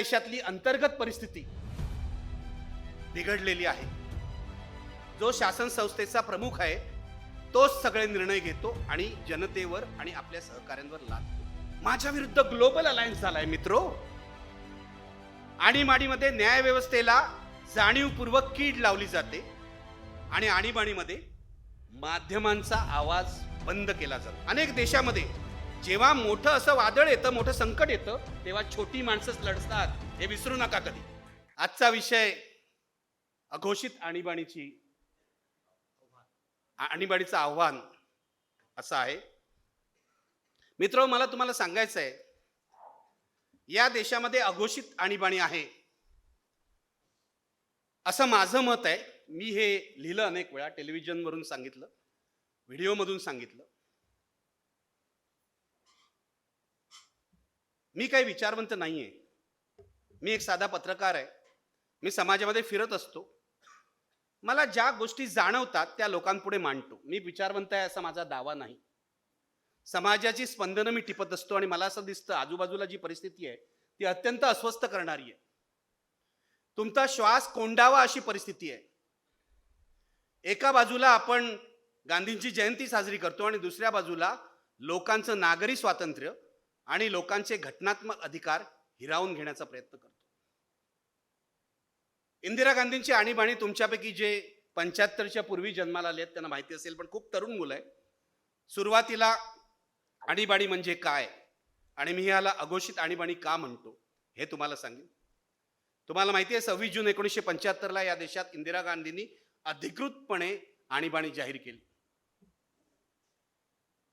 देशातली अंतर्गत परिस्थिती बिघडलेली आहे. जो शासन संस्थेचा प्रमुख आहे तोच सगळे निर्णय घेतो आणि जनतेवर आणि आपल्या सहकाऱ्यांवर लादतो माझ्या विरुद्ध ग्लोबल अलायन्स झालाय मित्रो. आणीबाणीमध्ये न्याय व्यवस्थेला जाणीवपूर्वक कीड लावली जाते आणि आणीबाणीमध्ये माध्यमांचा आवाज बंद केला जातो. अनेक देशामध्ये जेव्हा मोठं असं वादळ येतं मोठं संकट येतं तेव्हा छोटी माणसंच लढतात. हे विसरू नका कधी. आजचा विषय अघोषित आणीबाणीची आणीबाणीचं आव्हान असं आहे. मित्र मला तुम्हाला सांगायचं आहे या देशामध्ये अघोषित आणीबाणी आहे. असं माझं मत आहे. मी हे लिहिलं अनेक वेळा टेलिव्हिजनवरून सांगितलं व्हिडिओमधून सांगितलं. मी काही विचारवंत नाही आहे मी एक साधा पत्रकार आहे. मी समाजामध्ये फिरत असतो. मला ज्या गोष्टी जाणवतात त्या लोकांपुढे मांडतो. मी विचारवंत आहे असा माझा दावा नाही. समाजाची स्पंदनं मी टिपत असतो आणि मला असं दिसतं आजूबाजूला जी परिस्थिती आहे ती अत्यंत अस्वस्थ करणारी आहे. तुमचा श्वास कोंडावा अशी परिस्थिती आहे. एका बाजूला आपण गांधींची जयंती साजरी करतो आणि दुसऱ्या बाजूला लोकांचं नागरी स्वातंत्र्य आणि लोकांचे घटनात्मक अधिकार हिरावून घेण्याचा प्रयत्न करतो. इंदिरा गांधींची आणीबाणी तुमच्यापैकी जे पंच्याहत्तरच्या पूर्वी जन्माला आले आहेत त्यांना माहिती असेल पण खूप तरुण मुलं आहे सुरुवातीला आणीबाणी म्हणजे काय? आणि मी ह्याला अघोषित आणीबाणी का म्हणतो हे तुम्हाला सांगेन. तुम्हाला माहिती आहे सव्वीस जून एकोणीसशे पंच्याहत्तरला या देशात इंदिरा गांधींनी अधिकृतपणे आणीबाणी जाहीर केली.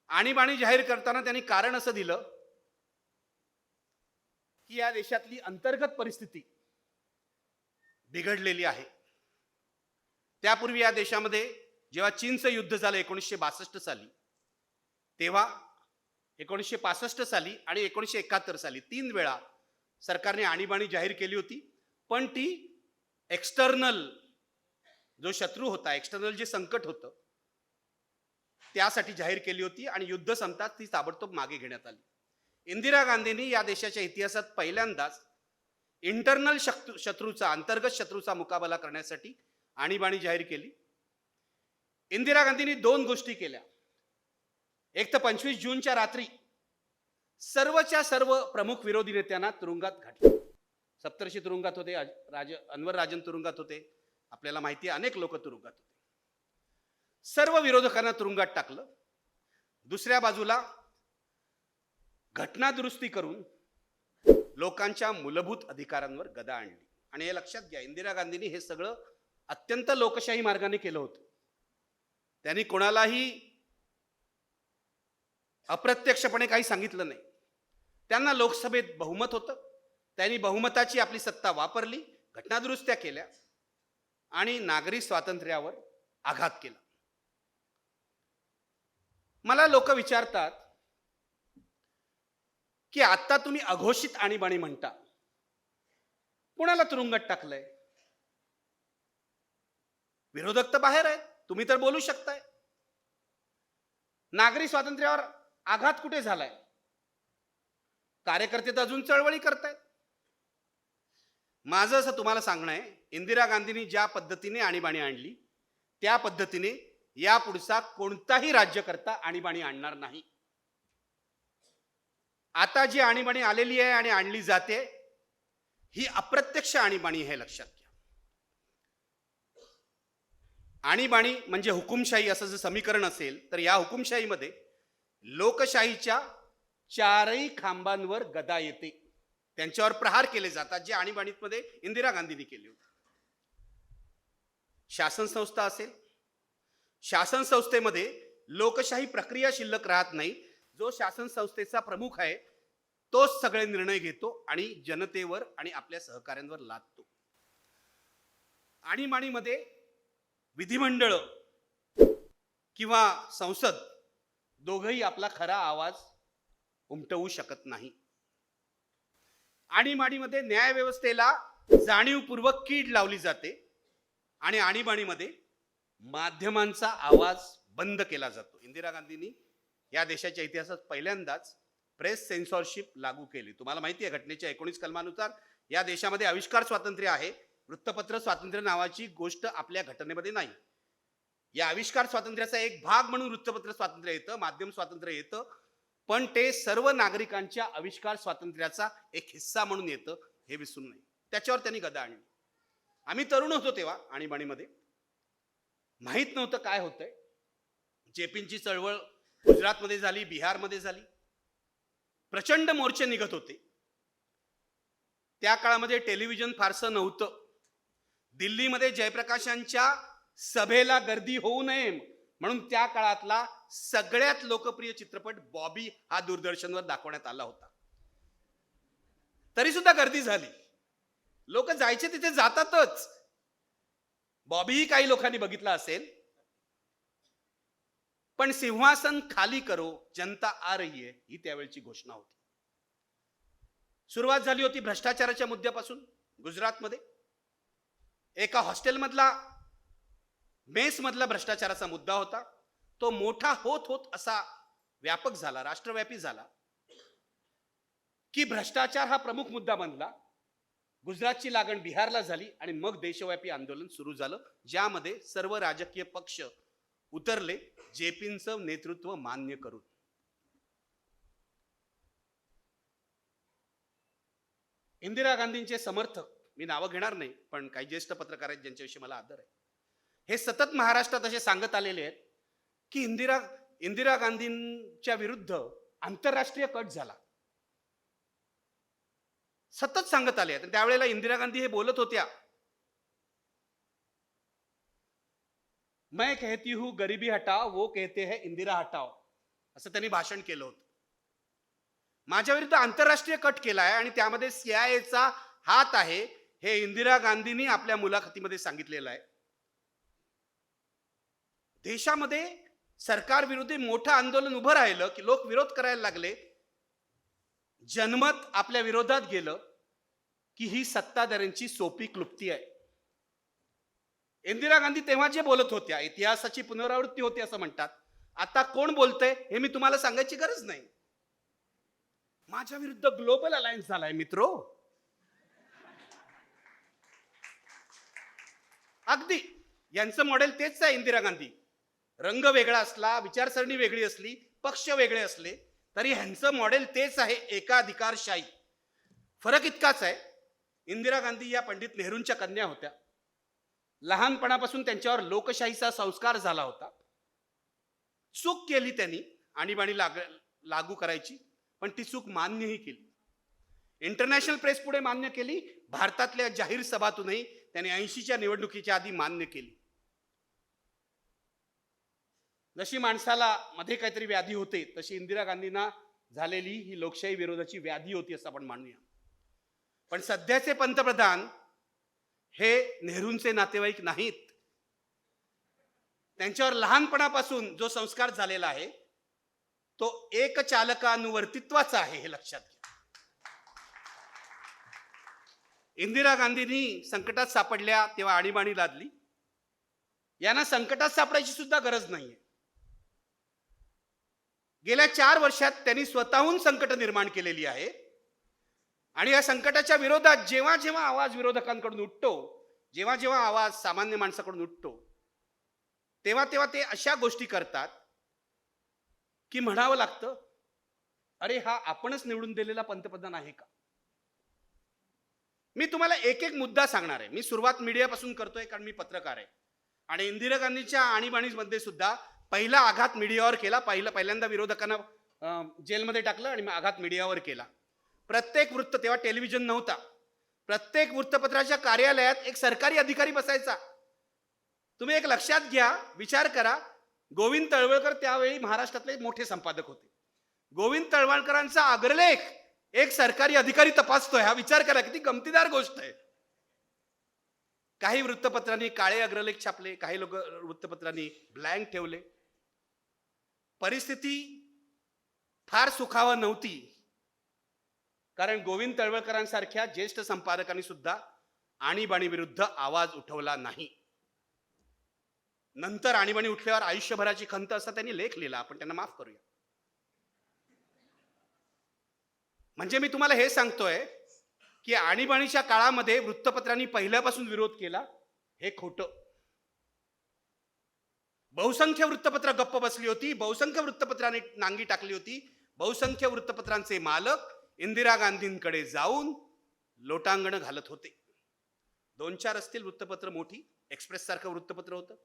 आणीबाणी जाहीर करताना त्यांनी कारण असं दिलं की या देशातली अंतर्गत परिस्थिती बिघडलेली आहे. त्यापूर्वी या देशामध्ये जेव्हा चीनचं युद्ध झालं एकोणीसशे बासष्ट साली तेव्हा एकोणीसशे पासष्ट साली आणि एकोणीसशे एकाहत्तर साली तीन वेळा सरकारने आणीबाणी जाहीर केली होती. पण ती एक्स्टर्नल जो शत्रू होता एक्स्टर्नल जे संकट होतं त्यासाठी जाहीर केली होती आणि युद्ध संपतात ती ताबडतोब मागे घेण्यात आली. इंदिरा गांधींनी या देशाच्या इतिहासात पहिल्यांदाच इंटरनल शत्रू शत्रूचा अंतर्गत शत्रूचा मुकाबला करण्यासाठी आणीबाणी जाहीर केली. इंदिरा गांधींनी दोन गोष्टी केल्या. एक तर पंचवीस जूनच्या रात्री सर्वच्या सर्व प्रमुख विरोधी नेत्यांना तुरुंगात घातले. सप्तर्षी तुरुंगात होते राज अनवर राजन तुरुंगात होते. आपल्याला माहिती आहे अनेक लोक तुरुंगात होते. सर्व विरोधकांना तुरुंगात टाकलं. दुसऱ्या बाजूला घटना दुरुस्ती करून लोकांच्या मूलभूत अधिकारांवर गदा आणली. आणि हे लक्षात घ्या इंदिरा गांधींनी हे सगळं अत्यंत लोकशाही मार्गाने केलं होतं. त्यांनी कोणालाही अप्रत्यक्षपणे काही सांगितलं नाही. त्यांना लोकसभेत बहुमत होतं. त्यांनी बहुमताची आपली सत्ता वापरली घटनादुरुस्त्या केल्या आणि नागरी स्वातंत्र्यावर आघात केला. मला लोक विचारतात की आता तुम्ही अघोषित आणीबाणी म्हणता. कुणाला तुरुंगात टाकलंय? विरोधक तर बाहेर आहेत. तुम्ही तर बोलू शकताय. नागरी स्वातंत्र्यावर आघात कुठे झालाय? कार्यकर्ते तर अजून चळवळी करतायत. माझं असं तुम्हाला सांगणं आहे इंदिरा गांधींनी ज्या पद्धतीने आणीबाणी आणली त्या पद्धतीने यापुढचा कोणताही राज्यकर्ता आणीबाणी आणणार नाही. आता जी आणीबाणी आलेली आहे आणि आणली जाते ही अप्रत्यक्ष आणीबाणी हे लक्षात घ्या. आणीबाणी म्हणजे हुकुमशाही असं जर समीकरण असेल तर या हुकुमशाहीमध्ये लोकशाहीच्या चारही खांबांवर गदा येते. त्यांच्यावर प्रहार केले जातात जे आणीबाणीमध्ये इंदिरा गांधींनी केले होते. शासन संस्था असेल. शासन संस्थेमध्ये लोकशाही प्रक्रिया शिल्लक राहत नाही जो शासन संस्थेचा प्रमुख आहे तोच सगळे निर्णय घेतो आणि जनतेवर आणि आपल्या सहकाऱ्यांवर लादतो. आणीबाणीमध्ये विधिमंडळ किंवा संसद दोघही आपला खरा आवाज उमटवू शकत नाही. आणीबाणीमध्ये न्याय व्यवस्थेला जाणीवपूर्वक कीड लावली जाते आणि आणीबाणीमध्ये माध्यमांचा आवाज बंद केला जातो. इंदिरा गांधींनी या देशाच्या इतिहासात पहिल्यांदाच प्रेस सेन्सॉरशिप लागू केली. तुम्हाला माहिती आहे घटनेच्या एकोणीस कलमानुसार या देशामध्ये आविष्कार स्वातंत्र्य आहे. वृत्तपत्र स्वातंत्र्य नावाची गोष्ट आपल्या घटनेमध्ये नाही. या आविष्कार स्वातंत्र्याचा एक भाग म्हणून वृत्तपत्र स्वातंत्र्य येतं माध्यम स्वातंत्र्य येतं पण ते सर्व नागरिकांच्या आविष्कार स्वातंत्र्याचा एक हिस्सा म्हणून येतं हे विसरू नये. त्याच्यावर त्यांनी गदा आणली. आम्ही तरुण होतो तेव्हा आणीबाणीमध्ये. माहीत नव्हतं काय होतंय. जेपींची चळवळ गुजरातमध्ये झाली बिहारमध्ये झाली. प्रचंड मोर्चे निघत होते. त्या काळामध्ये टेलिव्हिजन फारसं नव्हतं. दिल्लीमध्ये जयप्रकाशांच्या सभेला गर्दी होऊ नये म्हणून त्या काळातला सगळ्यात लोकप्रिय चित्रपट बॉबी हा दूरदर्शनवर दाखवण्यात आला होता. तरी सुद्धा गर्दी झाली. लोक जायचे तिथे जातातच. बॉबीही काही लोकांनी बघितला असेल. पण सिंहासन खाली करो जनता आ रही है ही त्यावेळची घोषणा होती. सुरुवात झाली होती भ्रष्टाचाराच्या मुद्द्यापासून गुजरातमध्ये. एका हॉस्टेलमधला मेसमधला भ्रष्टाचाराचा मुद्दा होता. तो मोठा होत होत असा व्यापक झाला राष्ट्रव्यापी झाला की भ्रष्टाचार हा प्रमुख मुद्दा बनला. गुजरातची लागण बिहारला झाली आणि मग देशव्यापी आंदोलन सुरू झालं ज्यामध्ये सर्व राजकीय पक्ष उतरले जेपींचं नेतृत्व मान्य करून. इंदिरा गांधींचे समर्थक मी नावं घेणार नाही पण काही ज्येष्ठ पत्रकार आहेत ज्यांच्याविषयी मला आदर आहे. हे सतत महाराष्ट्रात असे सांगत आलेले आहेत की इंदिरा इंदिरा गांधींच्या विरुद्ध आंतरराष्ट्रीय कट झाला. सतत सांगत आले आहेत. आणि त्यावेळेला इंदिरा गांधी हे बोलत होत्या मैं कहती हूं गरीबी हटाओ वो कहते हैं इंदिरा हटाओ। असं त्यांनी भाषण केलं होतं. माझ्या विरुद्ध आंतरराष्ट्रीय कट केला आहे आणि त्यामध्ये सीआयएचा हात आहे हे इंदिरा गांधींनी आपल्या मुलाखतीमध्ये सांगितलेलं आहे. देशामध्ये सरकार विरोधी मोठं आंदोलन उभं राहिलं की लोक विरोध करायला लागले. जनमत आपल्या विरोधात गेलं की ही सत्ताधाऱ्यांची सोपी क्लुप्ती आहे. इंदिरा गांधी तेव्हा जे बोलत होत्या इतिहासाची पुनरावृत्ती होती असं म्हणतात. आता कोण बोलतंय हे मी तुम्हाला सांगायची गरज नाही. माझ्या विरुद्ध ग्लोबल अलायन्स झालाय मित्रो. अगदी यांचं मॉडेल तेच आहे इंदिरा गांधी. रंग वेगळा असला विचारसरणी वेगळी असली पक्ष वेगळे असले तरी ह्यांचं मॉडेल तेच आहे एकाधिकारशाही. फरक इतकाच आहे इंदिरा गांधी या पंडित नेहरूंच्या कन्या होत्या. लहानपणापासून त्यांच्यावर लोकशाहीचा संस्कार झाला होता. चूक केली त्यांनी आणीबाणी लाग लागू करायची पण ती चूक मान्यही केली. इंटरनॅशनल प्रेस पुढे मान्य केली भारतातल्या जाहीर सभातूनही त्यांनी ऐंशीच्या निवडणुकीच्या आधी मान्य केली. जशी माणसाला मध्ये काहीतरी व्याधी होते तशी इंदिरा गांधींना झालेली ही लोकशाही विरोधाची व्याधी होती असं आपण मानूया. पण सध्याचे पंतप्रधान हे नेहरूंचे नातेवाईक नाहीत. त्यांच्यावर लहानपणापासून जो संस्कार झालेला आहे तो एक चालकानुवर्तित्वाचा आहे हे लक्षात घ्या. इंदिरा गांधींनी संकटात सापडल्या तेव्हा आणीबाणी लादली. यांना संकटात सापडायची सुद्धा गरज नाहीये. गेल्या चार वर्षात त्यांनी स्वतःहून संकट निर्माण केलेली आहे. आणि या संकटाच्या विरोधात जेव्हा जेव्हा आवाज विरोधकांकडून उठतो जेव्हा जेव्हा आवाज सामान्य माणसाकडून उठतो तेव्हा तेव्हा ते अशा गोष्टी करतात की म्हणावं लागतं अरे हा आपणच निवडून दिलेला पंतप्रधान आहे का? मी तुम्हाला एक एक मुद्दा सांगणार आहे. मी सुरुवात मीडियापासून करतोय कारण मी पत्रकार आहे. आणि इंदिरा गांधीच्या आणीबाणीमध्ये सुद्धा पहिला आघात मीडियावर केला. पहिला पहिल्यांदा विरोधकांना जेलमध्ये टाकलं आणि मग आघात मीडियावर केला. प्रत्येक वृत्त तेव्हा टेलिव्हिजन नव्हता. प्रत्येक वृत्तपत्राच्या कार्यालयात एक सरकारी अधिकारी बसायचा. तुम्ही एक लक्षात घ्या विचार करा. गोविंद तळवळकर त्यावेळी महाराष्ट्रातले मोठे संपादक होते. गोविंद तळवळकरांचा अग्रलेख एक सरकारी अधिकारी तपासतोय. हा विचार करा किती गमतीदार गोष्ट आहे. काही वृत्तपत्रांनी काळे अग्रलेख छापले काही लोक वृत्तपत्रांनी ब्लँक ठेवले. परिस्थिती फार सुखावा नव्हती. कारण गोविंद तळवळकरांसारख्या ज्येष्ठ संपादकांनी सुद्धा आणीबाणी विरुद्ध आवाज उठवला नाही. नंतर आणीबाणी उठल्यावर आयुष्यभराची खंत असा त्यांनी लेख लिहिला. आपण त्यांना माफ करूया. म्हणजे मी तुम्हाला हे सांगतोय की आणीबाणीच्या काळामध्ये वृत्तपत्रांनी पहिल्यापासून विरोध केला हे खोटं. बहुसंख्य वृत्तपत्र गप्प बसली होती बहुसंख्य वृत्तपत्रांनी नांगी टाकली होती बहुसंख्य वृत्तपत्रांचे मालक इंदिरा गांधींकडे जाऊन लोटांगण घालत होते. दोन चार असतील वृत्तपत्र मोठी एक्सप्रेस सारखं वृत्तपत्र होतं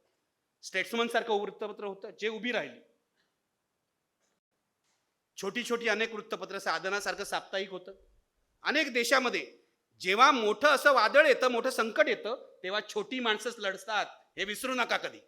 स्टेट्समन सारखं वृत्तपत्र होतं जे उभी राहिली. छोटी छोटी अनेक वृत्तपत्र साधनासारखं साप्ताहिक होतं. अनेक देशामध्ये जेव्हा मोठं असं वादळ येतं मोठं संकट येतं तेव्हा छोटी माणसंच लढतात हे विसरू नका कधी.